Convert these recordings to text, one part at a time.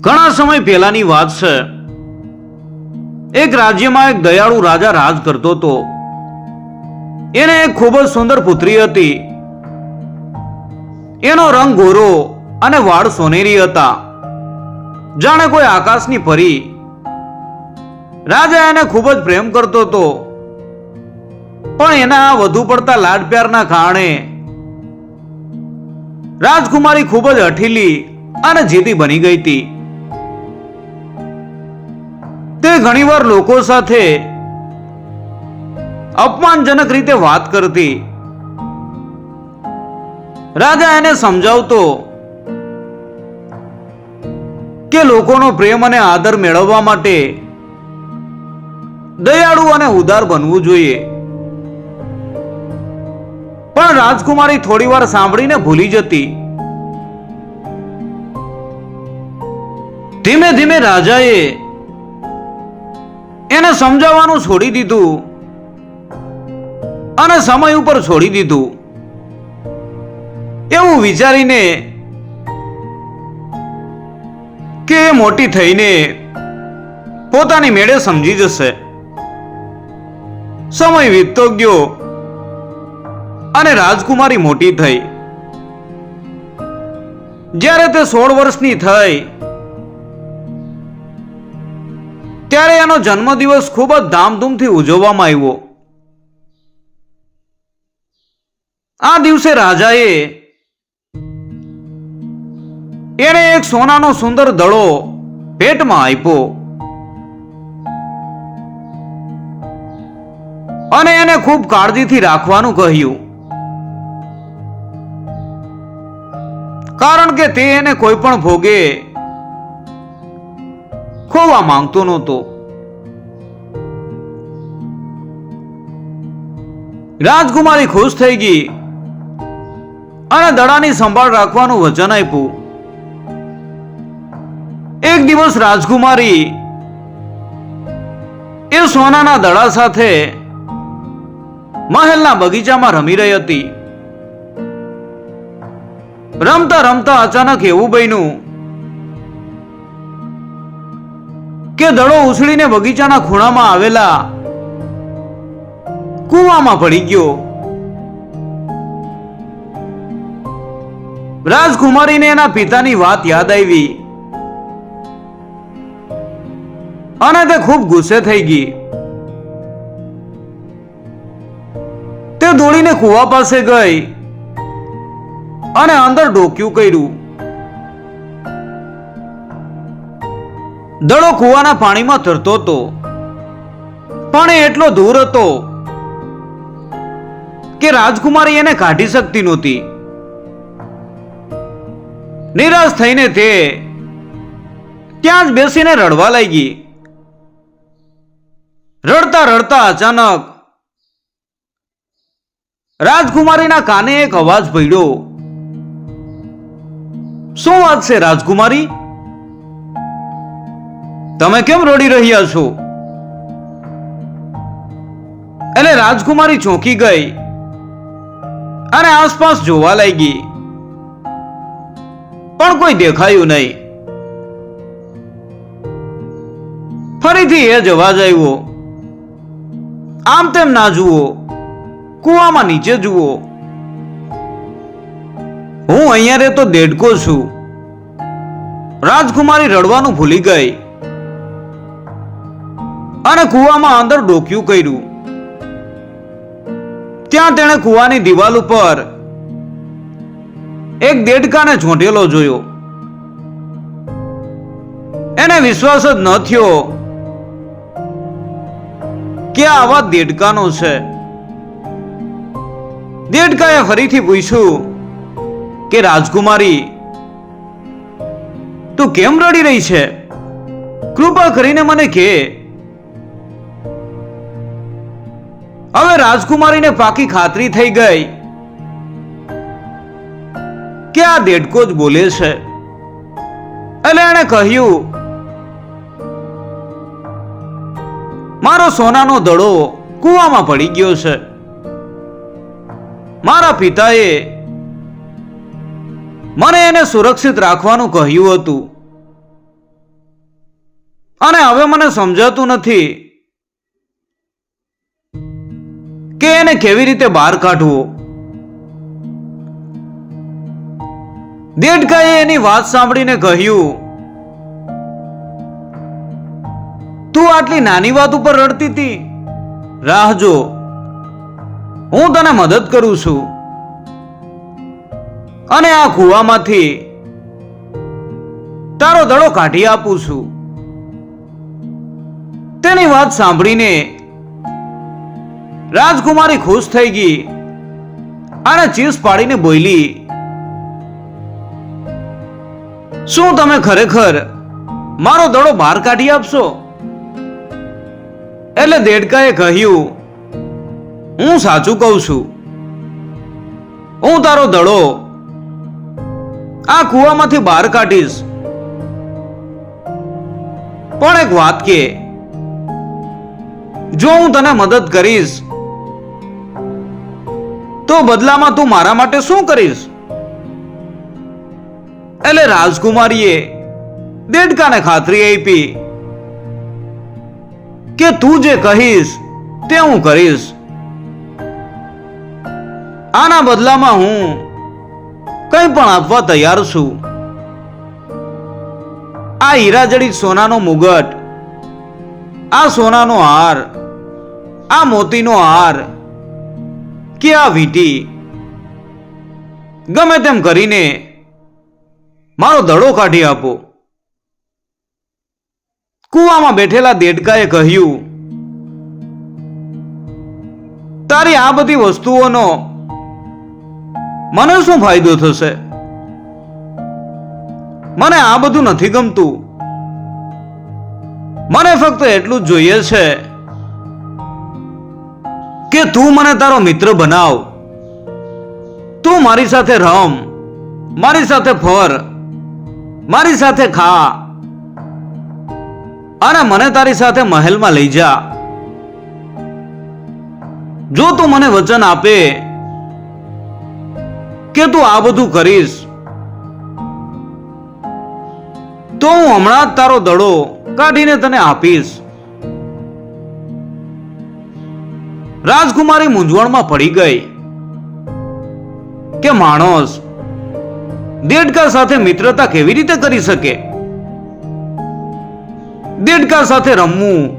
ઘણા સમય પહેલાની વાત છે. એક રાજ્યમાં એક દયાળુ રાજા રાજ કરતો હતો. એને એક ખૂબ જ સુંદર પુત્રી હતી. એનો રંગ ગોરો અને વાળ સોનેરી હતા. જાણે કોઈ આકાશની પરી. રાજા એને ખૂબ જ પ્રેમ કરતો હતો. પણ એના વધુ પડતા લાડ પ્યારના કારણે રાજકુમારી ખૂબ જ હઠીલી અને જીતી બની ગઈ હતી. તે ઘણીવાર લોકો સાથે અપમાનજનક રીતે વાત કરતી. રાજા એને સમજાવતો કે લોકોનો પ્રેમ અને આદર મેળવવા માટે દયાળુ અને ઉદાર બનવું જોઈએ. પણ રાજકુમારી થોડી વાર સાંભળીને ભૂલી જતી. ધીમે ધીમે રાજાએ એને સમજાવવાનું છોડી દીધું અને સમય ઉપર છોડી દીધું. એવું વિચારીને કે મોટી થઈને પોતાની મેળે સમજી જશે. સમય વીતતો ગયો અને રાજકુમારી મોટી થઈ. જ્યારે તે સોળ વર્ષની થઈ ત્યારે એનો જન્મદિવસ ખૂબ જ ધામધૂમથી ઉજવવામાં આવ્યો. આ દિવસે રાજાએ એણે એક સોનાનો સુંદર દડો પેટમાં આપ્યો અને એને ખૂબ કાળજીથી રાખવાનું કહ્યું. કારણ કે તે એને કોઈ પણ ભોગે ખોવા માંગતો નહોતો. રાજકુમારી ખુશ થઈ ગઈ અને દડાની સંભાળ રાખવાનું વચન આપ્યું. એક દિવસ રાજકુમારી એ સોનાના દડા સાથે મહેલના બગીચામાં રમી રહી હતી. રમતા રમતા અચાનક એવું બન્યું કે દડો ઉછળીને બગીચાના ખૂણામાં આવેલા કૂવામાં પડી ગયો. રાજકુમારીને એના પિતાની વાત યાદ આવી. અને તે ખૂબ ગુસ્સે થઈ ગઈ. તે દોડીને કૂવા પાસે ગઈ અને અંદર ડોક્યું કર્યું. દડો કૂવાના પાણીમાં તરતો હતો. પણ એ એટલો દૂર હતો કે રાજકુમારી એને કાઢી શકતી નહોતી. નિરાશ થઈને તે ત્યાં જ બેસીને રડવા લાગી. રડતા રડતા અચાનક રાજકુમારીના કાને એક અવાજ પડ્યો. શું વાત છે રાજકુમારી? તમે કેમ રડી રહ્યા છો? એટલે રાજકુમારી ચોંકી ગઈ. અને આસપાસ જોવા લાગી. પણ કોઈ દેખાયું નહીં. ફરીથી એ જવા આવ્યો. આમ તેમ ના જુઓ. કુવામાં નીચે જુઓ. હું અહીંયા રહેતો દેડકો છું. રાજકુમારી રડવાનું ભૂલી ગઈ. અને કૂવામાં અંદર ડોક્યું કર્યું. ત્યાં તેણે કૂવાની દિવાલ ઉપર એક દેડકાને ઝોંટેલો જોયો. એને વિશ્વાસ જ ન થયો કે આવા દેડકાનો છે. દેડકાએ ફરીથી પૂછ્યું કે, રાજકુમારી, તું કેમ રડી રહી છે? કૃપા કરીને મને કે. હવે રાજકુમારીને પાકી ખાતરી થઈ ગઈ કે આ દેડકો જ બોલે છે. એટલે એણે કહ્યું, મારો સોનાનો દડો કૂવામાં પડી ગયો છે. મારા પિતાએ મને એને સુરક્ષિત રાખવાનું કહ્યું હતું. અને હવે મને સમજાતું નથી કે એને કેવી રીતે બહાર કાઢવો? દેડકાએ એની વાત સાંભળીને કહ્યું, તું આટલી નાની વાત ઉપર રડતી હતી રાહ જો. હું તને મદદ કરું છું. અને આ કૂવામાંથી તારો દડો કાઢી આપું છું. તેની વાત સાંભળીને રાજકુમારી ખુશ થઈ ગઈ અને ચીસ પાડીને બોલી, શું તમે ખરેખર મારો દડો બહાર કાઢી આપશો? એટલે દેડકાએ કહ્યું, હું સાચું કહું છું. હું તારો દડો આ કૂવામાંથી બહાર કાઢીશ. પણ એક વાત કે, જો હું તને મદદ કરીશ તો બદલામાં તું મારા માટે શું કરીશ? એટલે રાજકુમારીએ દેડકાને ખાતરી આપી કે તું જે કહીશ તે હું કરીશ. આના બદલામાં હું કંઈ પણ આપવા તૈયાર છું. આ હીરાજડિત સોનાનો મુગટ, આ સોનાનો હાર, આ મોતીનો હાર કે આ વીંટી? ગમે તેમ કરીને મારો દડો કાઢી આપો. કૂવામાં બેઠેલા દેડકાએ કહ્યું, તારી આ બધી વસ્તુઓનો મને શું ફાયદો થશે? મને આ બધું નથી ગમતું. મને ફક્ત એટલું જ જોઈએ છે કે તું મને તારો મિત્ર બનાવ. તું મારી સાથે રમ, મારી સાથે ફર, મારી સાથે ખા. અને મને તારી સાથે મહેલમાં લઈ જા. જો તું મને વચન આપે કે તું આ બધું કરીશ, તો હું હમણાં જ તારો દડો કાઢીને તને આપીશ. રાજકુમારી મૂંઝવણમાં પડી ગઈ. કે માણસ દેડકા સાથે મિત્રતા કેવી રીતે કરી શકે? દેડકા સાથે રમવું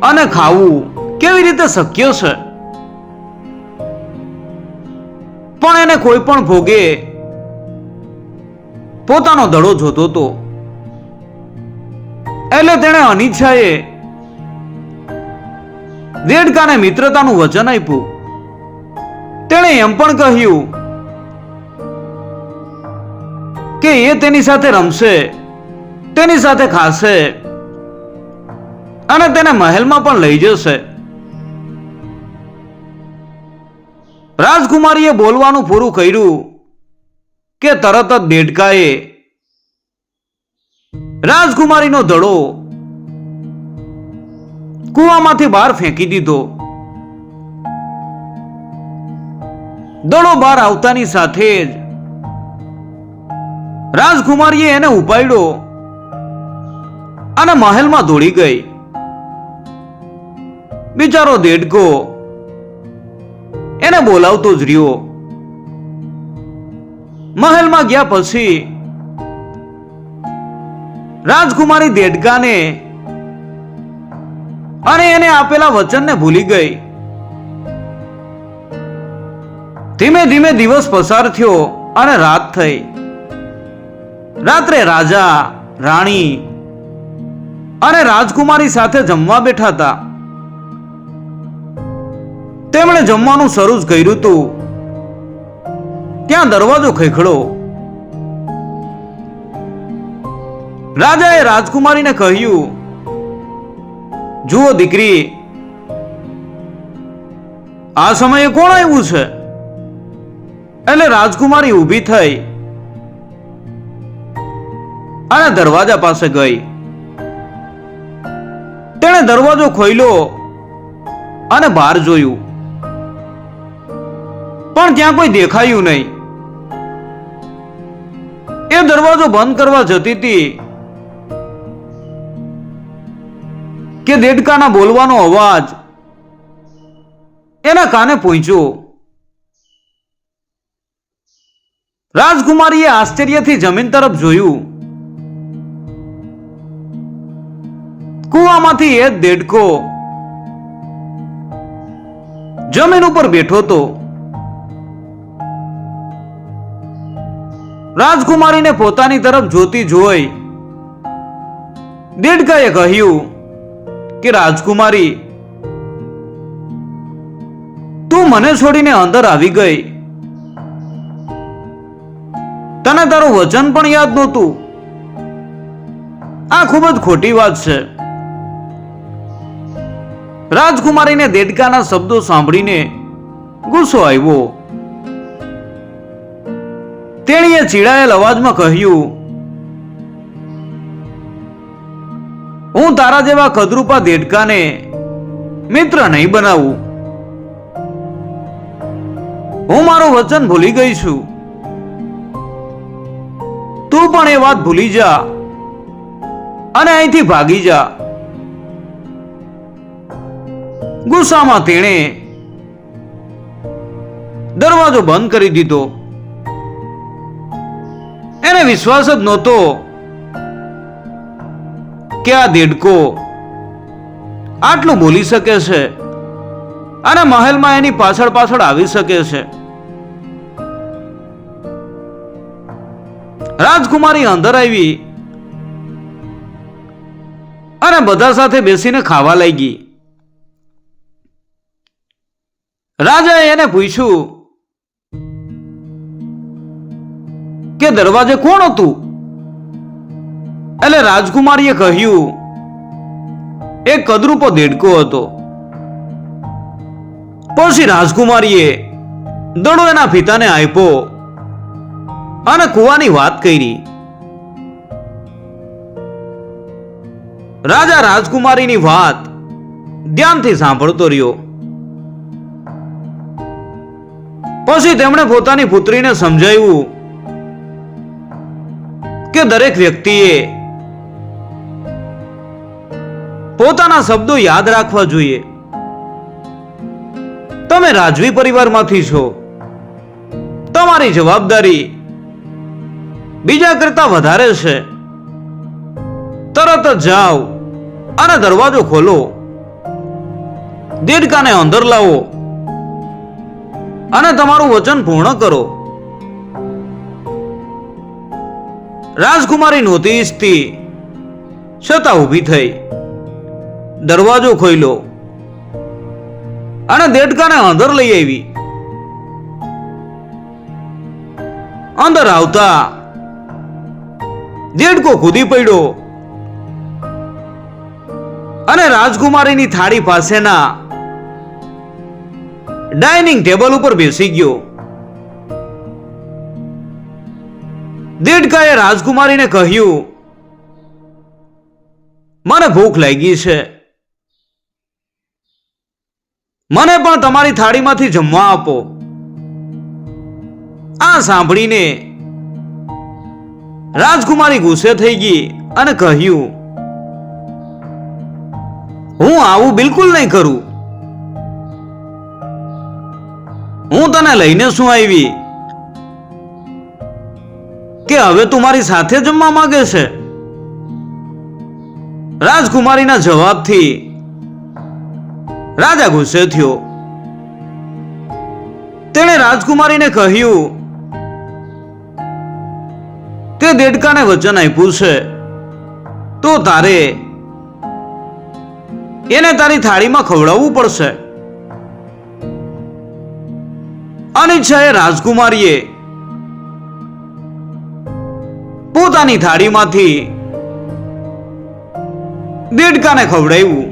અને ખાવું કેવી રીતે શક્ય છે? પણ એને કોઈ પણ ભોગે પોતાનો દડો જોતો હતો એટલે તેણે અનિચ્છાએ દેડકાને મિત્રતાનું વચન આપ્યું. તેણે એમ પણ કહ્યું કે એ તેની સાથે રમશે, તેની સાથે ખાશે અને તેને મહેલમાં પણ લઈ જશે. રાજકુમારીએ બોલવાનું પૂરું કર્યું કે તરત જ દેડકાએ રાજકુમારીનો દડો કૂવામાંથી બહાર ફેંકી દીધો. દડો બહાર આવતાની સાથે જ રાજકુમારીએ એને ઉપાડ્યો અને મહેલમાં દોડી ગઈ. બિચારો દેડકો એને બોલાવતો જ રહ્યો. મહેલમાં ગયા પછી રાજકુમારી દેડકાને અને એને આપેલા વચનને ભૂલી ગઈ. ધીમે ધીમે દિવસ પસાર થયો અને રાત થઈ. રાત્રે રાજા, રાણી અને રાજકુમારી સાથે જમવા બેઠા હતા. તેમણે જમવાનું શરૂ જ કર્યું હતું. ત્યાં દરવાજો ખેખડો રાજાએ રાજકુમારીને કહ્યું જુઓ દીકરી, આ સમયે કોણ આવ્યું છે? એટલે રાજકુમારી ઊભી થઈ અને દરવાજા પાસે ગઈ. તેણે દરવાજો ખોલ્યો અને બહાર જોયું. પણ ત્યાં કોઈ દેખાયું નહીં. એ દરવાજો બંધ કરવા જતી હતી. કે દેડકાના બોલવાનો અવાજ એના કાને પહોંચ્યો રાજકુમારીએ આશ્ચર્યથી જમીન તરફ જોયું. કુવામાંથી એ દેડકો જમીન ઉપર બેઠો તો રાજકુમારીને પોતાની તરફ જોતી જોઈ દેડકાએ કહ્યું કે રાજકુમારી, તું મને છોડીને અંદર આવી ગઈ. તને તારું વચન પણ યાદ નહોતું. આ ખૂબ જ ખોટી વાત છે. રાજકુમારીને દેડકાના શબ્દો સાંભળીને ગુસ્સો આવ્યો. તેણીએ ચીડાયેલ અવાજમાં કહ્યું હું તારા જેવા કદરૂપા દેડકાને મિત્ર નહીં બનાવું. હું મારું વચન ભૂલી ગઈ છું. તું પણ એ વાત ભૂલી જા અને અહીંથી ભાગી જા. ગુસ્સામાં તેણે દરવાજો બંધ કરી દીધો. એને વિશ્વાસ જ નહોતો કે આ દેડકો? આટલું બોલી શકે છે? અને મહેલમાં એની પાછળ પાછળ આવી શકે છે? રાજકુમારી અંદર આવી અને બધા સાથે બેસીને ખાવા લાગી. રાજાએ એને પૂછ્યું કે, દરવાજે કોણ હતું? એટલે રાજકુમારીએ કહ્યું, એ કદરૂપો દેડકો હતો. પછી રાજકુમારીએ દડો એના પિતાને આપ્યો અને કુવાની વાત કરી. રાજા રાજકુમારીની વાત ધ્યાનથી સાંભળતો રહ્યો. પછી તેમણે પોતાની પુત્રીને સમજાવ્યું કે દરેક વ્યક્તિએ પોતાના શબ્દો યાદ રાખવા જોઈએ. તમે રાજવી પરિવારમાંથી છો. તમારી જવાબદારી બીજા કરતા વધારે છે. તરત જ જાઓ અને દરવાજો ખોલો. દેડકાને અંદર લાવો. અને તમારું વચન પૂર્ણ કરો. રાજકુમારી નહોતી ઈચ્છતી. છતાં ઊભી થઈ. દરવાજો ખોલ્યો અને દેડકાને અંદર લઈ આવી. અંદર આવતા દેડકો કૂદી પડ્યો. અને રાજકુમારીની થાળી પાસેના ડાઇનિંગ ટેબલ ઉપર બેસી ગયો. દેડકાએ રાજકુમારીને કહ્યું, મને ભૂખ લાગી છે. મને પણ તમારી થાળીમાંથી જમવા આપો. આ સાંભળીને રાજકુમારી ગુસ્સે થઈ ગઈ અને કહ્યું, હું આવું બિલકુલ નહીં કરું. હું તને લઈને શું આવી? કે હવે તું મારી સાથે જમવા માંગે છે? રાજકુમારીના જવાબથી રાજા ગુસ્સે થયો. તેણે રાજકુમારીને કહ્યું, તે દેડકાને વચન આપ્યું છે. તો તારે એને તારી થાળીમાં ખવડાવવું પડશે. અનિચ્છાએ રાજકુમારીએ પોતાની થાળીમાંથી દેડકાને ખવડાવ્યું.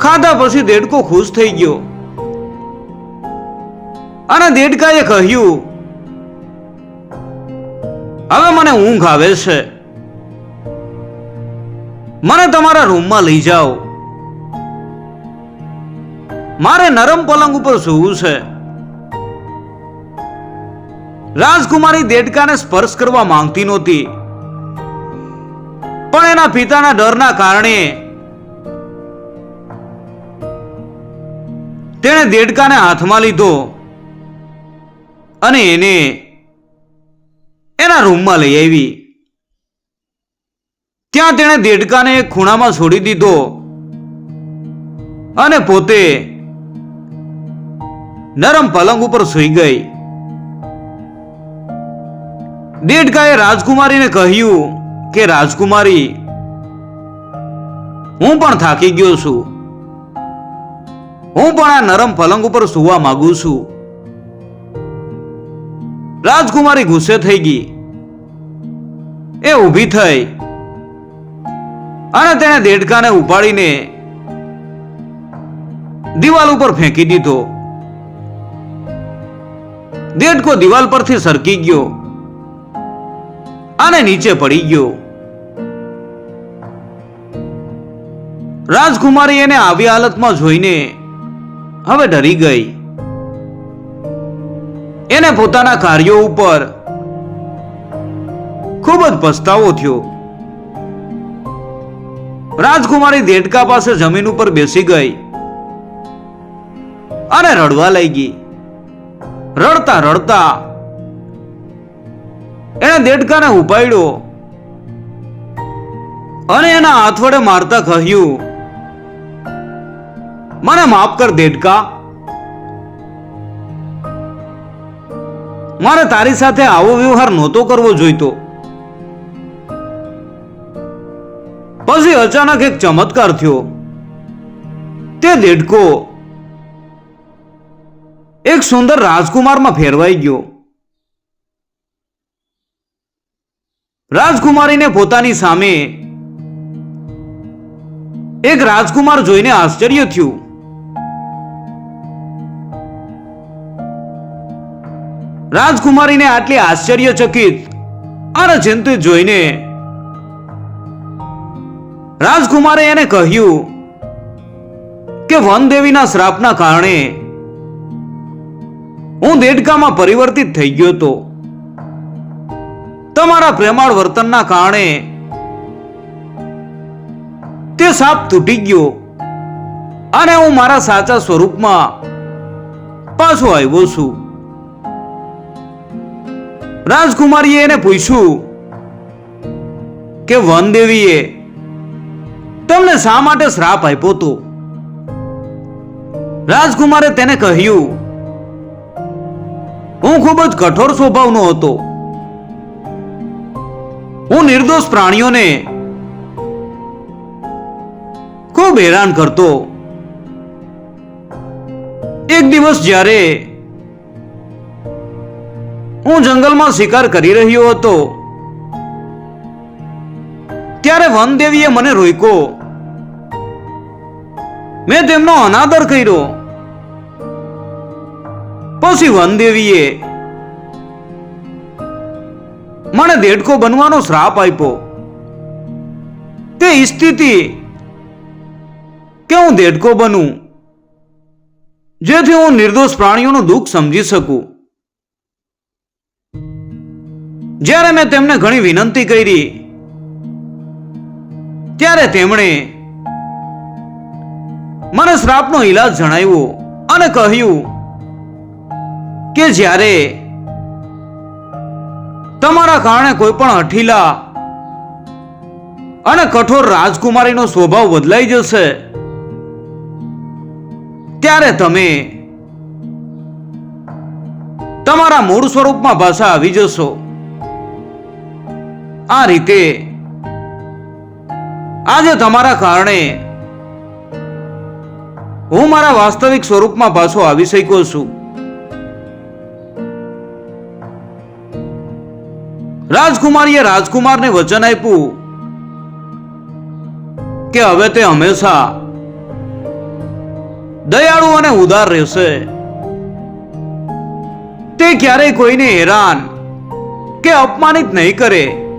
ખાધા પછી દેડકો ખુશ થઈ ગયો. અને દેડકાએ કહ્યું, હવે મને ઊંઘ આવે છે. મને તમારા રૂમમાં લઈ જાઓ. મારે નરમ પલંગ ઉપર સૂવું છે. રાજકુમારી દેડકાને સ્પર્શ કરવા માંગતી નહોતી. પણ એના પિતાના ડરના કારણે તેણે દેડકાને હાથમાં લીધો અને એને એના રૂમમાં લઈ આવી. ત્યાં તેણે દેડકાને ખૂણામાં છોડી દીધો અને પોતે નરમ પલંગ ઉપર સૂઈ ગઈ. દેડકાએ રાજકુમારીને કહ્યું કે, રાજકુમારી, હું પણ થાકી ગયો છું. હું પણ આ નરમ પલંગ ઉપર સૂવા માંગુ છું. રાજકુમારી ગુસ્સે થઈ ગઈ. એ ઊભી થઈ. અને તેણે દેડકાને ઉપાડીને દિવાલ ઉપર ફેંકી દીધો. દેડકો દિવાલ પરથી સરકી ગયો અને નીચે પડી ગયો. રાજકુમારી એને આવી હાલતમાં જોઈને હવે ડરી ગઈ. એને પોતાના કાર્યો ઉપર ખૂબ જ પસ્તાવો થયો. રાજકુમારી દેડકા પાસે જમીન ઉપર બેસી ગઈ અને રડવા લઈ ગઈ રડતા રડતા એણે દેડકાને ઉપાડ્યો અને એના હાથ વડે મારતા કહ્યું મને માફ કર દેડકા. મારે તારી સાથે આવો વ્યવહાર નહોતો કરવો જોઈતો. પછી અચાનક એક ચમત્કાર થયો. તે દેડકો એક સુંદર રાજકુમારમાં ફેરવાઈ ગયો. રાજકુમારીને પોતાની સામે એક રાજકુમાર જોઈને આશ્ચર્ય થયું. રાજકુમારીને આટલી આશ્ચર્યચકિત અને ચિંતિત જોઈને રાજકુમારે એને કહ્યું કે વનદેવીના શ્રાપના કારણે હું દેડકામાં પરિવર્તિત થઈ ગયો હતો. તમારા પ્રેમાળ વર્તનના કારણે તે સાપ તૂટી ગયો અને હું મારા સાચા સ્વરૂપમાં પાછો આવ્યો છું. રાજકુમારીએ એને પૂછ્યું કે, વનદેવીએ, તમને શા માટે શ્રાપ આપ્યો તો? રાજકુમારે તેને કહ્યું, હું ખૂબ જ કઠોર સ્વભાવનો હતો. હું નિર્દોષ પ્રાણીઓને ખૂબ હેરાન કરતો. એક દિવસ જ્યારે હું જંગલમાં શિકાર કરી રહ્યો હતો. ત્યારે વનદેવીએ મને રોક્યો. મેં તેમનો અનાદર કર્યો. પછી વનદેવીએ મને દેડકો બનવાનો શ્રાપ આપ્યો. તે સ્થિતિ કે હું દેડકો બનું, જેથી હું નિર્દોષ પ્રાણીઓનું દુઃખ સમજી શકું. જ્યારે મેં તેમને ઘણી વિનંતી કરી, ત્યારે તેમણે મને શ્રાપનો ઈલાજ જણાવ્યો અને કહ્યું કે જ્યારે તમારા કારણે કોઈ પણ હઠીલા અને કઠોર રાજકુમારીનો સ્વભાવ બદલાઈ જશે, ત્યારે તમે તમારા મૂળ સ્વરૂપમાં પાછા આવી જશો. આ રીતે આજે તમારા કારણે હું મારા વાસ્તવિક સ્વરૂપમાં પાછો આવી શક્યો છું. રાજકુમારીએ રાજકુમારને વચન આપ્યું કે હવે તે હંમેશા દયાળુ અને ઉદાર રહેશે. તે ક્યારેય કોઈને હેરાન કે અપમાનિત નહીં કરે.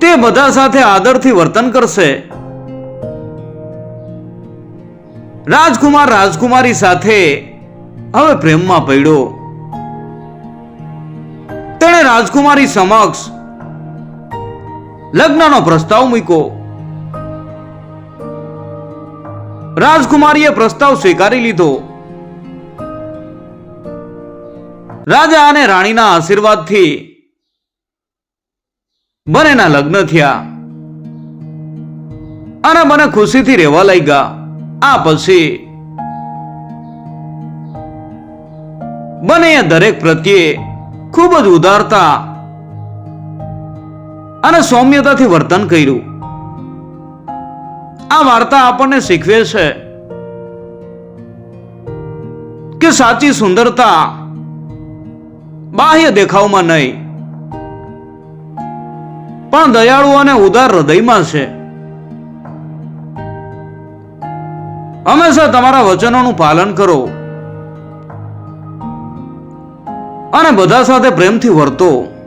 તે બધા સાથે આદરથી વર્તન કરશે. રાજકુમાર રાજકુમારી સાથે હવે પ્રેમમાં પડ્યો. તેણે રાજકુમારી સમક્ષ લગ્નનો પ્રસ્તાવ મૂક્યો. રાજકુમારીએ પ્રસ્તાવ સ્વીકારી લીધો. રાજા અને રાણીના આશીર્વાદથી બંનેના લગ્ન થયા. અને મને ખુશીથી રહેવા લાગ્યા. આ પછી બંનેએ દરેક પ્રત્યે ખૂબ જ ઉદારતા અને સૌમ્યતાથી વર્તન કર્યું. આ વાર્તા આપણને શીખવે છે કે સાચી સુંદરતા બાહ્ય દેખાવમાં નહીં પણ દયાળુ અને ઉદાર હૃદયમાં છે. હંમેશા તમારા વચનોનું પાલન કરો. અને બધા સાથે પ્રેમથી વર્તો.